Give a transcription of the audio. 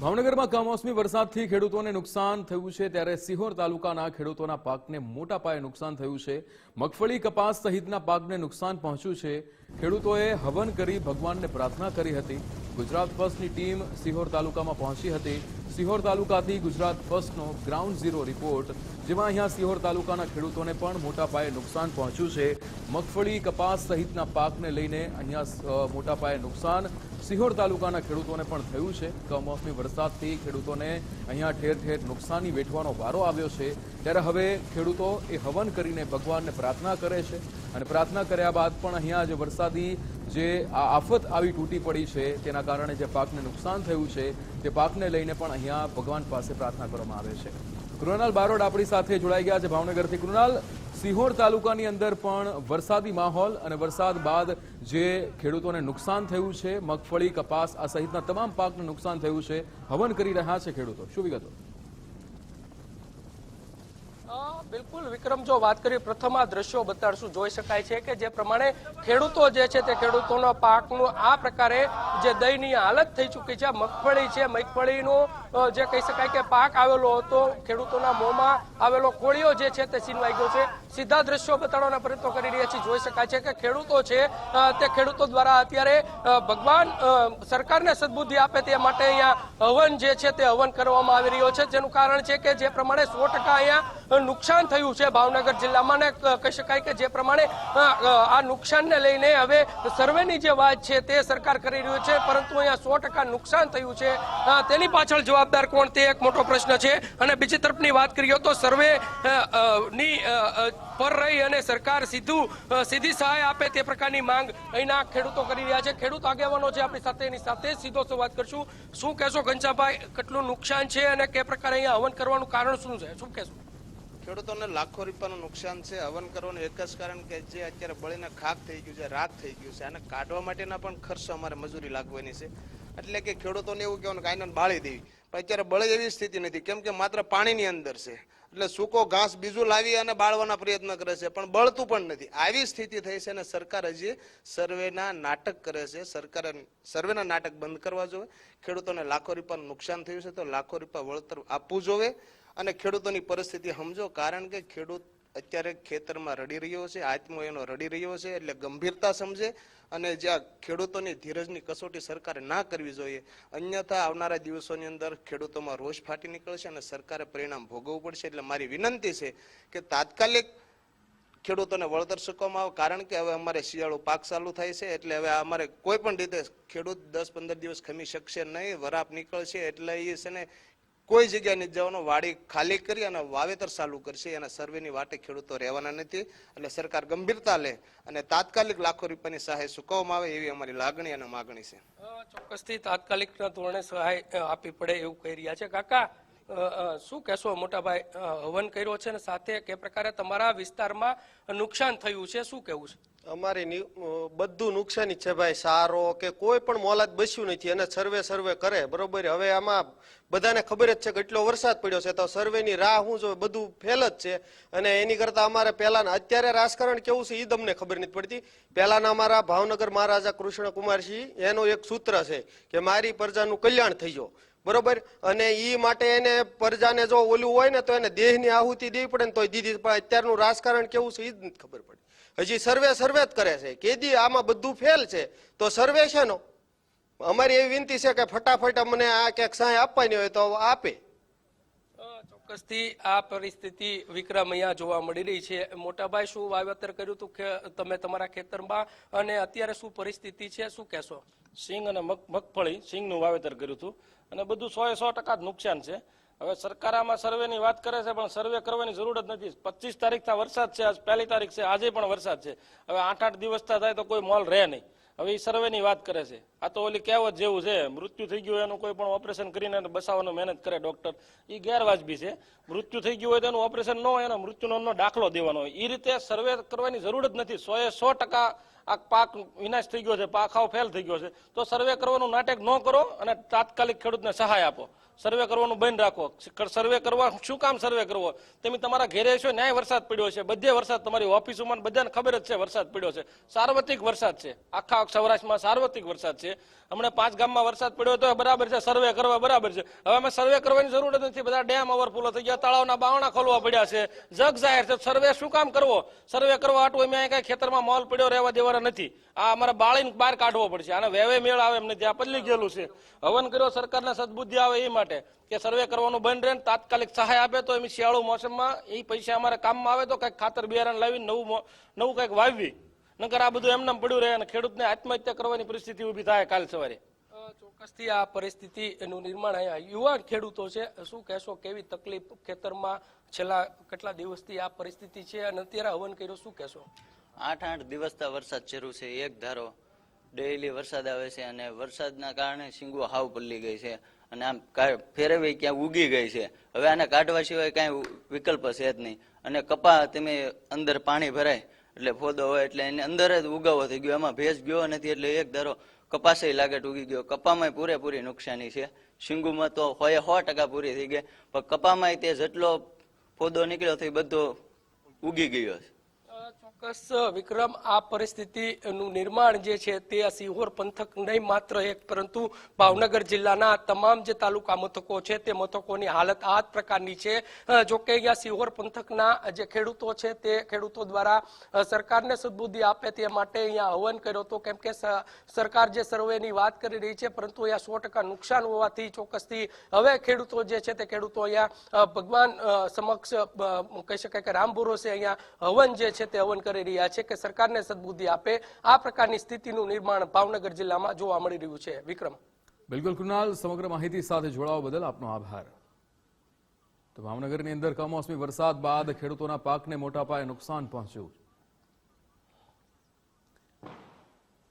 ભાવનગરમાં કમોસમી વરસાદથી ખેડૂતોને નુકસાન થયું છે ત્યારે સિહોર તાલુકાના ખેડૂતોના પાકને મોટા પાયે નુકસાન થયું છે. મગફળી, કપાસ સહિતના પાકને નુકસાન પહોંચ્યું છે. ખેડૂતોએ હવન કરી ભગવાનને પ્રાર્થના કરી હતી. ગુજરાત ફર્સ્ટની ટીમ સિહોર તાલુકામાં પહોંચી હતી. સિહોર તાલુકાથી ગુજરાત ફર્સ્ટનો ગ્રાઉન્ડ ઝીરો રિપોર્ટ જેમાં અહીંયા સિહોર તાલુકાના ખેડૂતોને પણ મોટા પાયે નુકસાન પહોંચ્યું છે. મગફળી, કપાસ સહિતના પાકને લઈને અહીંયા મોટા પાયે નુકસાન. સિહોર તાલુકાના ખેડૂતોને પણ થયું છે. કમોસમી વરસાદથી ખેડૂતોને અહીંયા ઠેર ઠેર નુકસાની વેઠવાનો વારો આવ્યો છે. ત્યારે હવે ખેડૂતો એ હવન કરીને ભગવાનને પ્રાર્થના કરે છે. અને પ્રાર્થના કર્યા બાદ પણ અહીંયા જે વરસાદી જે આ આફત આવી તૂટી પડી છે, તેના કારણે જે પાકને નુકસાન થયું છે, તે પાકને લઈને પણ અહીંયા ભગવાન પાસે પ્રાર્થના કરવામાં આવે છે. કૃણાલ બારોડ આપણી સાથે જોડાઈ ગયા છે ભાવનગરથી. કૃણાલ, સિહોર તાલુકાની અંદર પણ વરસાદી માહોલ અને વરસાદ બાદ જે ખેડૂતોને નુકસાન થયું છે, મગફળી, કપાસ આ સહિતના તમામ પાકને નુકસાન થયું છે, હવન કરી રહ્યા છે ખેડૂતો. શું વિગતો? બિલકુલ, વિક્રમ, જો વાત કરીએ, પ્રથમ આ દ્રશ્યો બતાડશું. જોઈ શકાય છે કે જે પ્રમાણે ખેડૂતો જે છે તે ખેડૂતોના પાકનું આ પ્રકારે જે દયનીય હાલત થઈ ચૂકી છે મગફળી છે, મગફળીનું જે કહી શકાય કે પાક આવેલો હતો, ખેડૂતોના મોંમાં આવેલો કોળીઓ જે છે તે છીનવાઈ ગયો છે. સીધા દ્રશ્યો બતાડવાના પ્રયત્નો કરી રહ્યા છીએ. જોઈ શકાય છે કે ખેડૂતો છે તે ખેડૂતો દ્વારા અત્યારે ભગવાન સરકારને સદબુદ્ધિ આપે તે માટે અહીંયા હવન જે છે તે હવન કરવામાં આવી રહ્યો છે. જેનું કારણ છે કે જે પ્રમાણે સો ટકા અહીંયા નુકસાન થયું છે ભાવનગર જિલ્લામાં ને કહી શકાય કે જે પ્રમાણે આ નુકસાનને લઈને હવે સર્વેની જે વાત છે તે સરકાર કરી રહ્યું છે, પરંતુ અહીંયા સો ટકા નુકસાન થયું છે. તેની પાછળ જવાબદાર કોણ તે એક મોટો પ્રશ્ન છે. અને બીજી તરફની વાત કરીએ તો સર્વે ની પર રહી અને સરકાર સીધું સીધી સહાય આપે તે પ્રકારની માંગ અહીંના ખેડૂતો કરી રહ્યા છે. ખેડૂત આગેવાનો છે આપણી સાથે એની સાથે સીધો સંવાદ કરશું. શું કહેશો ઘનશ્યામભાઈ, કેટલું નુકસાન છે અને કે પ્રકારે અહીંયા હવન કરવાનું કારણ શું છે? શું કહેશો? ખેડૂતોને લાખો રૂપિયાનું નુકસાન છે. હવન કરવાનું એક જ કારણ કે જે અત્યારે બળીને ખાક થઈ ગયું છે, રાત થઈ ગયું છે આને કાઢવા માટેના પણ ખર્ચ અમારે મજૂરી લાગવાની છે. એટલે કે ખેડૂતોને એવું કહેવાનું કે આઈને બાળી દેવી. પણ અત્યારે બળે એવી સ્થિતિ નથી. કેમ કે માત્ર પાણીની અંદર છે. એટલે સૂકો ઘાસ બીજું લાવી અને બાળવાના પ્રયત્ન કરે છે. પણ બળતું પણ નથી. આવી સ્થિતિ થઈ છે અને સરકાર હજી સર્વેના નાટક કરે છે. સરકારે સર્વેના નાટક બંધ કરવા જોઈએ. ખેડૂતોને લાખો રૂપિયાનું નુકસાન થયું છે તો લાખો રૂપિયા વળતર આપવું જોઈએ. અને ખેડૂતોની પરિસ્થિતિ સમજો. કારણ કે ખેડૂત અત્યારે ખેતરમાં રડી રહ્યો છે આત્મો એનો રડી રહ્યો છે, એટલે ગંભીરતા સમજે અને જ્યાં ખેડૂતોની ધીરજની કસોટી સરકારે ના કરવી જોઈએ. અન્યથા આવનારા દિવસોની અંદર ખેડૂતોમાં રોષ ફાટી નીકળશે અને સરકારે પરિણામ ભોગવવું પડશે. એટલે મારી વિનંતી છે કે તાત્કાલિક ખેડૂતોને વળતર ચૂકવવામાં આવે, કારણ કે હવે અમારે શિયાળુ પાક ચાલુ થાય છે, એટલે હવે અમારે કોઈ પણ રીતે ખેડૂત દસ પંદર દિવસ ખમી શકશે નહીં, વરાપ નીકળશે, એટલે એ છે ને કોઈ જગ્યાએ નથી જવાનો. વાડી ખાલી કરી અને વાવેતર ચાલુ કરશે. એના સર્વેની વાટે ખેડૂતો રહેવાના નથી. એટલે સરકાર ગંભીરતા લે અને તાત્કાલિક લાખો રૂપિયાની સહાય ચૂકવવામાં આવે એવી અમારી લાગણી અને માગણી છે. ચોક્કસથી તાત્કાલિક ધોરણે સહાય આપવી પડે એવું કહી રહ્યા છે. કાકા શું કહેશો? મોટાભાઈ હવન કર્યો છે ને સાથે કે પ્રકારે તમારા વિસ્તારમાં નુકસાન થયું છે? શું કેવું છે? અમારી બધું નુકસાની જ છે ભાઈ. સારો કે કોઈ પણ મોલાદ બસ્યું નથી અને સર્વે સર્વે કરે, બરોબર? હવે આમાં બધાને ખબર જ છે કે એટલો વરસાદ પડ્યો છે, તો સર્વેની રાહ શું છે બધું ફેલ જ છે. અને એની કરતા અમારે પહેલાના, અત્યારે રાજકારણ કેવું છે એ તમને ખબર નથી પડતી. પહેલાના અમારા ભાવનગર મહારાજા કૃષ્ણ કુમારસિંહ એનું એક સૂત્ર છે કે મારી પ્રજાનું કલ્યાણ થઈ ગયો. બરોબર? અને ઈ માટે એને પ્રજાને જો ઓલું હોય ને તો એને દેહની આહુતિ દેવી પડે ને તોય દીધી અત્યારનું રાજકારણ કેવું છે એ જ ખબર પડે. હજી સર્વે સર્વે જ કરે છે. કેદી આમાં બધું ફેલ છે, તો સર્વે છે નો. અમારી એવી વિનંતી છે કે ફટાફટ અમને આ ક્યાંક સહાય આપવાની હોય તો આપે. ચોક્કસથી આ પરિસ્થિતિ વિક્રમ અહીંયા જોવા મળી રહી છે. મોટાભાઈ, શું વાવેતર કર્યું હતું કે તમે તમારા ખેતરમાં? અને અત્યારે શું પરિસ્થિતિ છે, શું કહેશો? સિંગ અને મગ, મગફળી સિંગનું વાવેતર કર્યું હતું. અને બધું સો એ સો ટકા જ નુકસાન છે. હવે સરકાર આમાં સર્વેની વાત કરે છે, પણ સર્વે કરવાની જરૂર જ નથી. પચીસ તારીખથી વરસાદ છે, આજ પહેલી તારીખ છે, આજે પણ વરસાદ છે. હવે આઠ આઠ દિવસ થાય તો કોઈ મોલ રહે નહીં. હવે એ સર્વેની વાત કરે છે. આ તો ઓલી કહેવત જેવું છે, મૃત્યુ થઈ ગયું એનું કોઈ પણ ઓપરેશન કરીને બસાવવાનો મહેનત કરે ડોક્ટર. એ ગેરવાજબી છે. મૃત્યુ થઈ ગયું હોય તો એનું ઓપરેશન ન હોય એનો મૃત્યુનો દાખલો દેવાનો હોય. એ રીતે સર્વે કરવાની જરૂર જ નથી. સો એ સો ટકા આ પાક વિનાશ થઈ ગયો છે આવો ફેલ થઈ ગયો છે. તો સર્વે કરવાનું નાટક ન કરો અને તાત્કાલિક ખેડૂતને સહાય આપો. સર્વે કરવાનું બંધ રાખો. સર્વે કરવા શું કામ સર્વે કરવો? તમે તમારા ઘેરે છો, ન્યાય વરસાદ પડ્યો છે. બધે વરસાદ તમારી ઓફિસોમાં બધાને ખબર જ છે વરસાદ પડ્યો છે. સાર્વત્રિક વરસાદ છે. આખા સૌરાષ્ટ્રમાં સાર્વત્રિક વરસાદ છે. હમણાં પાંચ ગામમાં વરસાદ પડ્યો તો બરાબર છે સર્વે કરવા બરાબર છે. હવે અમે સર્વે કરવાની જરૂર જ નથી. બધા ડેમ ઓવરફ્લો થઈ ગયા, તળાવના બાવણા ખોલવા પડ્યા છે. જગ જાહેર છે. સર્વે શું કામ કરવો? સર્વે કરવા હાટું અમે કઈ ખેતરમાં મોલ પડ્યો રહેવા દેવાના નથી. આ અમારે બાળીને બહાર કાઢવો પડશે. આને વેવે મેળ આવે એમ નથી. આ પદલી ગયેલું છે. હવન કર્યો, સરકારને સદબુદ્ધિ આવે એ માટે કે સર્વે કરવાનું બંધ રહે તાત્કાલિક સહાય આપે તો એમ શિયાળુ મોસમમાં એ પૈસા અમારે કામમાં આવે તો કંઈક ખાતર બિયારણ લાવી નવું નવું કંઈક વાવવી. નકર આ બધું એમને એમ પડ્યું રહે અને ખેડૂતને આત્મહત્યા કરવાની પરિસ્થિતિ ઊભી થાય કાલ સવારે. ચોક્કસથી આ પરિસ્થિતિ એનું નિર્માણ અહીંયા યુવાન ખેડૂતો છે. શું કહેશો, કેવી તકલીફ ખેતરમાં છેલ્લા કેટલા દિવસથી આ પરિસ્થિતિ છે અને અત્યારે હવન કર્યો, શું કહેશો? આઠ આઠ દિવસથી વરસાદ શરૂ છે. એક ધારો, ડેઈલી વરસાદ આવે છે અને વરસાદના કારણે શીંગો હાવ પલ્લી ગઈ છે અને આમ ફેરવી ક્યાં ઉગી ગઈ છે. હવે આને કાઢવા સિવાય કાંઈ વિકલ્પ છે જ નહીં. અને કપા તમે અંદર પાણી ભરાય, એટલે ફોદો હોય એટલે એની અંદર જ ઉગાવો થઈ ગયો. એમાં ભેજ ગયો નથી એટલે એક ધારો કપાસે લાગે ઉગી ગયો. કપામાં પૂરેપૂરી નુકસાની છે. શીંગુમાં તો હોય સો ટકા પૂરી થઈ ગઈ. પણ કપામાં તે જેટલો ફોદો નીકળ્યો તો એ બધો ઉગી ગયો છે. ચોક્કસ, વિક્રમ, આ પરિસ્થિતિનું નિર્માણ જે છે તે સિહોર પંથક નહીં માત્ર એક, પરંતુ ભાવનગર જિલ્લાના તમામ જે તાલુકા મથકો છે તે મથકોની હાલત આ પ્રકારની છે. જો કે અહીંયા સિહોર પંથકના જે ખેડૂતો છે તે ખેડૂતો દ્વારા સરકારને સદબુદ્ધિ આપે તે માટે અહીંયા હવન કર્યો હતો. કેમ કે સરકાર જે સર્વેની વાત કરી રહી છે, પરંતુ અહીંયા સો ટકા નુકસાન હોવાથી ચોક્કસથી હવે ખેડૂતો જે છે તે ખેડૂતો અહીંયા ભગવાન સમક્ષ કહી શકાય કે રામ ભરોસે અહીંયા હવન જે છે તે હવન કરી રહ્યા છે કે સરકારને સદબુદ્ધિ આપે. આ પ્રકારની સ્થિતિનું નિર્માણ ભાવનગર જિલ્લામાં જોવા મળી રહ્યું છે. વિક્રમ. બિલકુલ કૃણાલ, સમગ્ર માહિતી સાથે જોડાવા બદલ આપનો આભાર. તો ભાવનગરની અંદર કમોસમી વરસાદ બાદ ખેડૂતોના પાકને મોટા પાયે નુકસાન પહોંચ્યું.